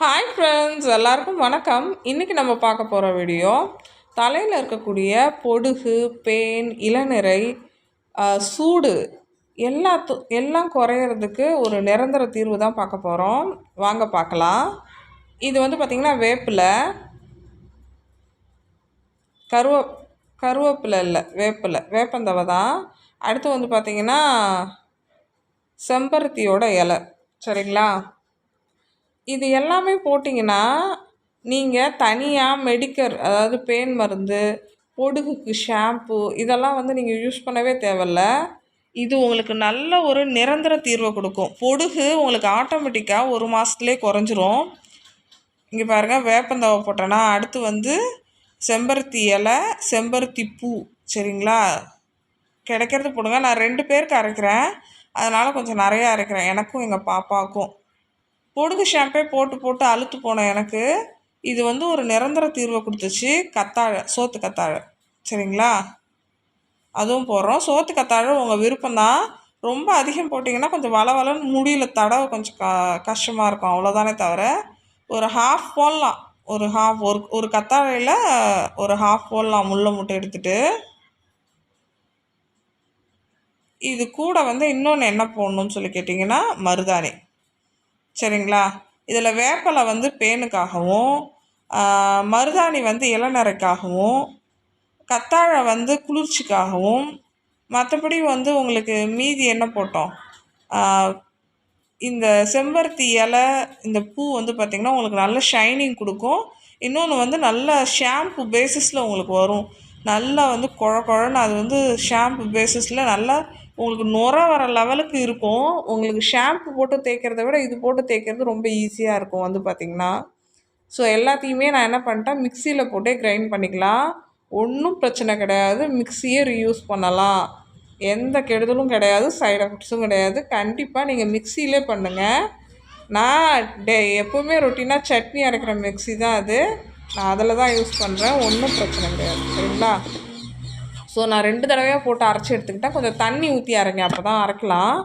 Hi friends எல்லாருக்கும் வணக்கம். இன்றைக்கி நம்ம பார்க்க போகிற வீடியோ தலையில் இருக்கக்கூடிய பொடுகு பேன் இளநிறை சூடு எல்லாத்து எல்லாம் குறையிறதுக்கு ஒரு நிரந்தர தீர்வு தான் பார்க்க போகிறோம் வாங்க பார்க்கலாம். இது வந்து பார்த்திங்கன்னா வேப்பிலை. கருவ கருவேப்பிலை இல்லை வேப்பிலை. வேப்பந்தவை தான். அடுத்து வந்து பார்த்திங்கன்னா செம்பருத்தியோட இலை. சரிங்களா? இது எல்லாமே போட்டிங்கன்னா நீங்கள் தனியாக மெடிக்கர் அதாவது பேன் மருந்து பொடுகுக்கு ஷாம்பு இதெல்லாம் வந்து நீங்கள் யூஸ் பண்ணவே தேவையில்ல. இது உங்களுக்கு நல்ல ஒரு நிரந்தர தீர்வை கொடுக்கும். பொடுகு உங்களுக்கு ஆட்டோமேட்டிக்காக ஒரு மாதத்துலேயே குறைஞ்சிரும். இங்கே பாருங்கள் வேப்பந்தவை போட்டேன்னா அடுத்து வந்து செம்பருத்தி இலை செம்பருத்தி பூ சரிங்களா? கிடைக்கிறது போடுங்க. நான் ரெண்டு பேருக்கு அரைக்கிறேன். அதனால் கொஞ்சம் நிறையா அரைக்கிறேன். எனக்கும் எங்கள் பாப்பாவுக்கும். பொடுகு ஷாம்பே போட்டு போட்டு அழுத்து போன எனக்கு. இது வந்து ஒரு நிரந்தர தீர்வை கொடுத்துச்சு. கத்தாழை சோத்து கத்தாழை. சரிங்களா? அதுவும் போடுறோம். சோத்து கத்தாழை உங்கள் விருப்பம்தான் ரொம்ப அதிகம் போட்டிங்கன்னா கொஞ்சம் வள வளன்னு முடியல தடவை கொஞ்சம் க கஷ்டமாக இருக்கும். அவ்வளோதானே தவிர ஒரு ஹாஃப் போடலாம். ஒரு ஹாஃப் ஒரு ஒரு கத்தாழையில் ஒரு ஹாஃப் போடலாம் முள்ளை முட்டை எடுத்துட்டு. இது கூட வந்து இன்னொன்று என்ன போடணும்னு சொல்லி கேட்டிங்கன்னா மருதாணி. சரிங்களா? இதில் வேப்பலை வந்து பேனுக்காகவும் மருதாணி வந்து இளநரைக்காகவும் கத்தாழை வந்து குளிர்ச்சிக்காகவும் மற்றபடி வந்து உங்களுக்கு மீதி என்ன போட்டோம்? இந்த செம்பருத்தி இலை இந்த பூ வந்து பார்த்திங்கன்னா உங்களுக்கு நல்ல ஷைனிங் கொடுக்கும். இன்னொன்று வந்து நல்ல ஷாம்பு பேசிஸில் உங்களுக்கு வரும். நல்லா வந்து குழ குழன்னு அது வந்து ஷாம்பு பேசிஸில் நல்லா உங்களுக்கு நுர வர லெவலுக்கு இருக்கும். உங்களுக்கு ஷாம்பு போட்டு தேய்க்கிறத விட இது போட்டு தேய்க்கிறது ரொம்ப ஈஸியாக இருக்கும் வந்து பார்த்திங்கன்னா ஸோ எல்லாத்தையுமே நான் என்ன பண்ணிட்டேன் மிக்சியில் போட்டே கிரைண்ட் பண்ணிக்கலாம். ஒன்றும் பிரச்சனை கிடையாது. மிக்சியே ரீயூஸ் பண்ணலாம். எந்த கெடுதலும் கிடையாது சைட் எஃபெக்ட்ஸும் கிடையாது. கண்டிப்பாக நீங்கள் மிக்சியிலே பண்ணுங்கள் நான் டே எப்போவுமே ரொட்டீனாக சட்னி அரைக்கிற மிக்ஸி தான் அது. நான் அதில் தான் யூஸ் பண்ணுறேன் ஒன்றும் பிரச்சனை கிடையாது. சரிங்களா? ஸோ நான் ரெண்டு தடவையாக போட்டு அரைச்சி எடுத்துக்கிட்டேன் கொஞ்சம் தண்ணி ஊற்றி அரைங்க. அப்போ தான் அரைக்கலாம்.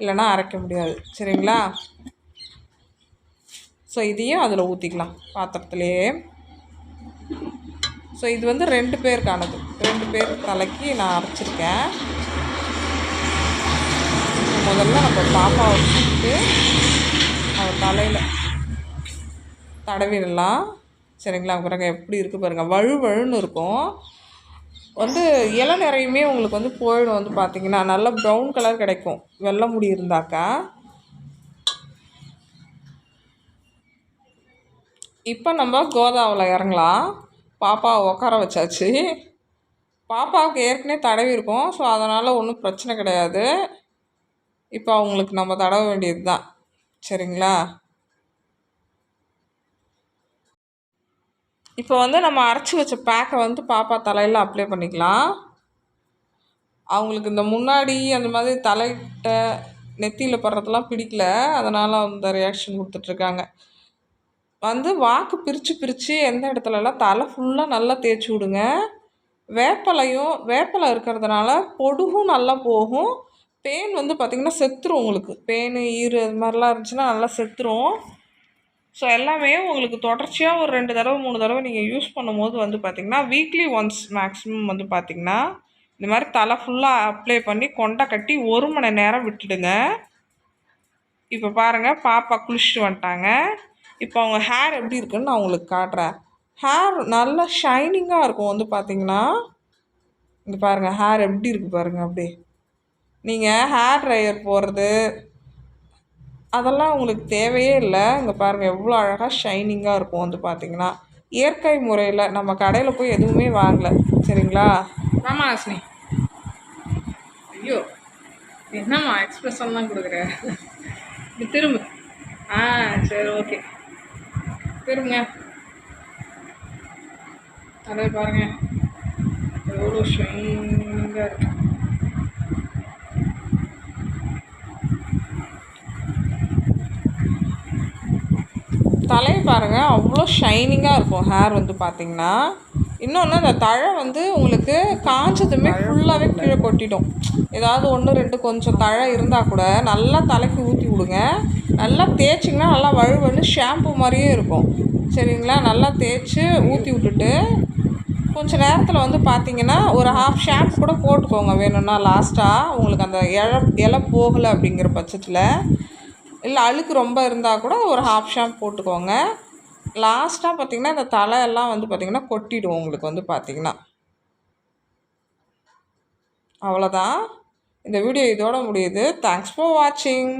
இல்லைன்னா அரைக்க முடியாது. சரிங்களா? ஸோ இதையும் அதில் ஊற்றிக்கலாம் பாத்திரத்துலேயே ஸோ இது வந்து ரெண்டு பேருக்கானது. ரெண்டு பேர் தலைக்கு நான் அரைச்சிருக்கேன். முதல்ல நம்ம பாப்பாவை வச்சுட்டு அவள் தலையில் தடவிடலாம். சரிங்களா? பிறகு எப்படி இருக்குது பாருங்கள் வழு வழுன்னு இருக்கும். வந்து இலை நிறையுமே உங்களுக்கு வந்து போயிடும் வந்து பார்த்தீங்கன்னா. நல்ல ப்ரௌன் கலர் கிடைக்கும். வெள்ளை முடி இருந்தாக்கா. இப்போ நம்ம கோதாவில் இறங்கலாம். பாப்பாவை உட்கார வச்சாச்சு. பாப்பாவுக்கு ஏற்கனவே தடவி இருக்கும். ஸோ அதனால் ஒன்றும் பிரச்சனை கிடையாது. இப்போ அவங்களுக்கு நம்ம தடவ வேண்டியது தான் சரிங்களா? இப்போ வந்து நம்ம அரைச்சி வச்ச பேக்கை வந்து பாப்பா தலையில் அப்ளை பண்ணிக்கலாம். அவங்களுக்கு இந்த முன்னாடி அந்த மாதிரி தலையிட்ட நெத்தியில் படுறதெல்லாம் பிடிக்கல. அதனால் அந்த ரியாக்ஷன் கொடுத்துட்ருக்காங்க. வந்து வாக்கு பிரித்து பிரித்து எந்த இடத்துலலாம் தலை ஃபுல்லாக நல்லா தேய்ச்சி விடுங்க. வேப்பலையும் வேப்பலை இருக்கிறதுனால பொடுகும் நல்லா போகும். பேன் வந்து பார்த்திங்கன்னா செத்துரும் உங்களுக்கு. பெயின் ஈறு அது மாதிரிலாம் இருந்துச்சுன்னா நல்லா செத்துரும். ஸோ எல்லாமே உங்களுக்கு தொடர்ச்சியாக ஒரு ரெண்டு தடவை மூணு தடவை நீங்கள் யூஸ் பண்ணும்போது வந்து பார்த்திங்கன்னா வீக்லி ஒன்ஸ் மேக்ஸிமம் வந்து பார்த்திங்கன்னா இந்த மாதிரி தலை ஃபுல்லாக அப்ளை பண்ணி கொண்டை கட்டி ஒரு மணி நேரம் விட்டுடுங்க. இப்போ பாருங்கள் பாப்பா குளிச்சுட்டு வந்துட்டாங்க. இப்போ அவங்க ஹேர் எப்படி இருக்குன்னு நான் உங்களுக்கு காட்டுறேன். ஹேர் நல்லா ஷைனிங்காக இருக்கும் வந்து பார்த்திங்கன்னா இங்கே பாருங்கள் ஹேர் எப்படி இருக்குது பாருங்கள் அப்படியே. நீங்கள் ஹேர் ட்ரையர் போடுறது அதெல்லாம் உங்களுக்கு தேவையே இல்லை. இங்கே பாருங்கள் எவ்வளோ அழகாக ஷைனிங்காக இருக்கும் வந்து பார்த்தீங்கன்னா இயற்கை முறையில் நம்ம கடையில் போய் எதுவுமே வாங்கலை. சரிங்களா? ஆமாம் ஹாசினி ஐயோ என்னம்மா எக்ஸ்பிரஷன்லாம் தான் கொடுக்குறேன் திரும்ப. ஆ சரி ஓகே திரும்புங்க. அதே பாருங்க. எவ்வளோ ஷைனிங்காக இருக்கு. தலையை பாருங்கள் அவ்வளோ ஷைனிங்காக இருக்கும் ஹேர் வந்து பார்த்தீங்கன்னா இன்னொன்று அந்த தழை வந்து உங்களுக்கு காஞ்சதுமே ஃபுல்லாகவே கீழே கொட்டிடும். ஏதாவது ஒன்று ரெண்டு கொஞ்சம் தழை இருந்தால் கூட நல்லா தலைக்கு ஊற்றி விடுங்க. நல்லா தேய்ச்சிங்கன்னா நல்லா வழுவழுன்னு ஷாம்பு மாதிரியே இருக்கும். சரிங்களா? நல்லா தேய்ச்சி ஊற்றி விட்டுட்டு கொஞ்ச நேரத்தில் வந்து பார்த்தீங்கன்னா ஒரு ஹாஃப் ஷாம்பு கூட போட்டுக்கோங்க வேணும்னா லாஸ்ட்டாக உங்களுக்கு அந்த இலை இலை போகலை அப்படிங்கிற பட்சத்தில். இல்லை அழுக்கு ரொம்ப இருந்தால் கூட ஒரு ஹாஃப் ஷாம்பு போட்டுக்கோங்க. லாஸ்ட்டாக பார்த்தீங்கன்னா இந்த தலையெல்லாம் வந்து பார்த்திங்கன்னா கொட்டிடும் உங்களுக்கு வந்து பார்த்திங்கன்னா அவ்வளோதான் இந்த வீடியோ இதோட முடியுது. தேங்க்ஸ் ஃபார் வாட்சிங்